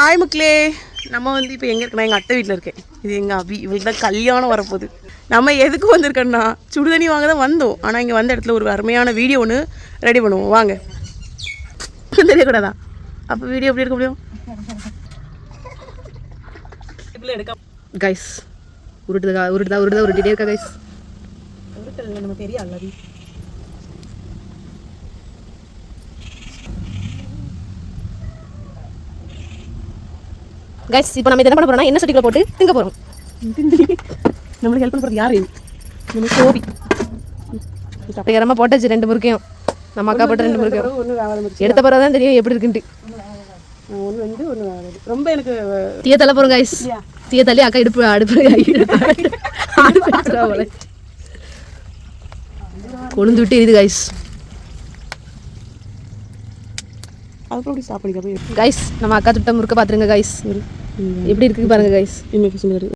Hi மக்களே. நம்ம வந்து இப்போ எங்கே இருக்கணும் எங்கள் அத்தை வீட்டில் இருக்கேன். இது எங்கள் அபி. இவளுக்கு தான் கல்யாணம் வரப்போகுது. நம்ம எதுக்கு வந்திருக்கோன்னா சுடுதண்ணி வாங்க தான் வந்தோம். ஆனால் இங்கே வந்த இடத்துல ஒரு அருமையான வீடியோ ஒன்று ரெடி பண்ணுவோம். வாங்க. தெரியக்கூடாதா? அப்போ வீடியோ எப்படி எடுக்க முடியும்? கைஸ் உருட்டுதா உருட்டுதா உருட்டுதா உருட்டிட்டே இருக்கா கைஸ் நம்ம பெரிய அல்லது கைஸ் இப்போ நம்ம என்ன பண்ண போறோம்னா என்ன சட்டிக்குள்ள போட்டு திங்க போறோம். நம்மளுக்கு ஹெல்ப் பண்ண போகிறது யார்? நம்ம சோபி தப்பையரமா போட்டாச்சு ரெண்டு முறுக்கையும். நம்ம அக்கா போட்ட ரெண்டு முறுக்கையும். எடுத்த பிறகு தான் தெரியும் எப்படி இருக்குன்ட்டு. ஒன்று வந்து ஒன்று வேலை ரொம்ப எனக்கு தீய தள்ள போறோம் கைஸ் தீய தள்ளி அக்கா இடுப்பு அடுப்பு கொழுந்து விட்டு இது கைஸ் அதுக்கப்புறம் அப்படி ஸ்டாப் பண்ணிக்க கைஸ் நம்ம அக்கா துட்ட முறுக்க பாத்துருங்க கைஸ் எப்படி இருக்கு பாருங்க கைஸ் இன்னும்